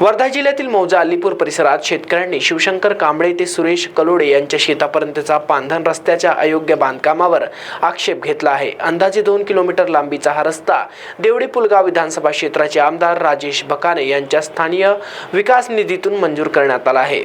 वर्धा जिल्ह्यातील मौजा अलीपूर परिसरात शेतकऱ्यांनी शिवशंकर कांबळे ते सुरेश कलोडे यांच्या शेतापर्यंतचा पांधन रस्त्याच्या अयोग्य बांधकामावर आक्षेप घेतला आहे. अंदाजे दोन किलोमीटर लांबीचा हा रस्ता देवडी पुलगाव विधानसभा क्षेत्राचे आमदार राजेश बकाने यांच्या स्थानीय विकास निधीतून मंजूर करण्यात आला आहे.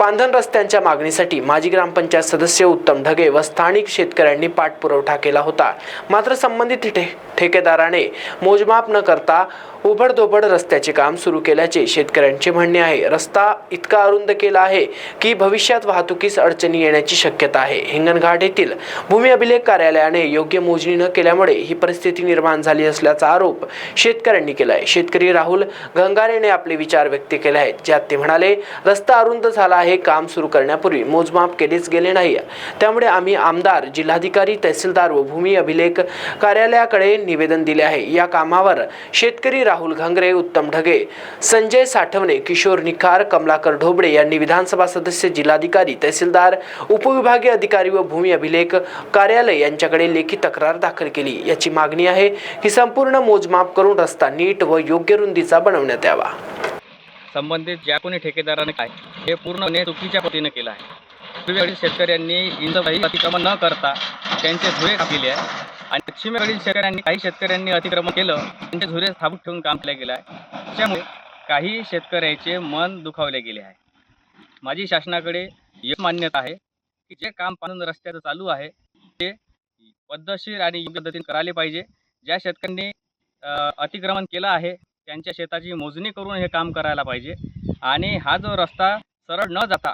पांधन रस्त्यांच्या मागणीसाठी माजी ग्रामपंचायत सदस्य उत्तम ढगे व स्थानिक शेतकऱ्यांनी पाठपुरवठा केला होता. मात्र संबंधित ठे ठेकेदाराने मोजमाप न करता उबडधोबड रस्त्याचे काम सुरू केल्याचे शेत शेतकऱ्यांचे म्हणणे आहे. रस्ता इतका अरुंद केला आहे की भविष्यात वाहतुकीस अडचणी येण्याची शक्यता आहे. हिंगणघाट येथील भूमी अभिलेख कार्यालयाने योग्य मोजणी न केल्यामुळे ही परिस्थिती निर्माण झाली असल्याचा आरोप शेतकऱ्यांनी केला आहे शेतकरी राहुल गंगारेने आपले विचार व्यक्त केले आहेत. ज्यात ते म्हणाले रस्ता अरुंद झाला आहे काम सुरू करण्यापूर्वी मोजमाप केलेच गेले नाही. त्यामुळे आम्ही आमदार जिल्हाधिकारी तहसीलदार व भूमी अभिलेख कार्यालयाकडे निवेदन दिले आहे. या कामावर शेतकरी राहुल घांगरे उत्तम ढगे संजय साठवणे किशोर निखार कमलाकर ढोबळे यांनी विधानसभा सदस्य जिल्हाधिकारी तहसीलदार उपविभागीय अधिकारी व भूमी अभिलेख कार्यालय यांच्याकडे लेखी तक्रार दाखल केली. याची मागणी आहे की संपूर्ण मोजमाप करून रस्ता नीट व योग्य रुंदीचा बनवण्यात यावा. संबंधित ज्या कोणी ठेकेदाराने काय हे पूर्णपणे चुकीच्या पद्धतीने केलं आहे. पूर्वेकडील शेतकऱ्यांनी इंचबाई अतिक्रमण न करता त्यांचे धुळे कापलेले आहे आणि पश्चिमेकडील शेतकऱ्यांनी काही शेतकऱ्यांनी अतिक्रमण केलं त्यांचे झुरे थांबून ठेवून काम केलं गेलं आहे. त्यामुळे काही शेतकऱ्याचे मन दुखावले गेले आहे. माझी शासनाकडे एक मान्यता आहे की जे काम पाणून रस्त्याचं चालू आहे ते पद्धतशीर आणि योग्य पद्धतीने करायला पाहिजे. ज्या शेतकऱ्यांनी अतिक्रमण केलं आहे त्यांच्या शेताची मोजणी करून हे काम करायला पाहिजे. आणि हा जो रस्ता सरळ न जाता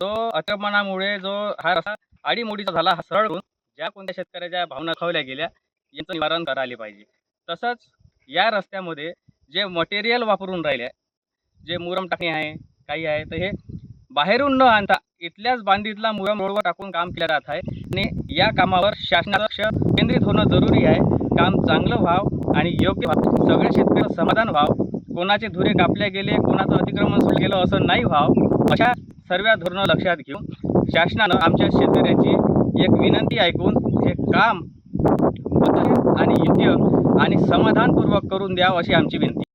तो अतिक्रमणामुळे जो हा रस्ता आडीमोडीचा झाला हा सरळ होऊन ज्या कोणत्या शेतकऱ्याच्या भावना खावल्या गेल्या यांचं निवारण करायला पाहिजे. तसंच या रस्त्यामध्ये जे मटेरियल वापरून राहिले आहे, जे मुरम टाकणे आहे काही आहे तर हे बाहेरून न आणता इथल्याच बांधीतला मुरम रोडवर टाकून काम केलं जात आहे. आणि या कामावर शासनाचं लक्ष केंद्रित होणं जरुरी आहे. काम चांगलं व्हावं आणि योग्य व्हावं. सगळे शेतकरी समाधान व्हावं. कोणाचे धुरे कापले गेले कोणाचं अतिक्रमण सुरू केलं असं नाही व्हावं. अशा सर्व धोरणं लक्षात घेऊन शासनानं आमच्या शेतकऱ्याची एक विनंती ऐकून हे काम आणि योग्य आणि समाधानपूर्वक करून द्यावं अशी आमची विनंती.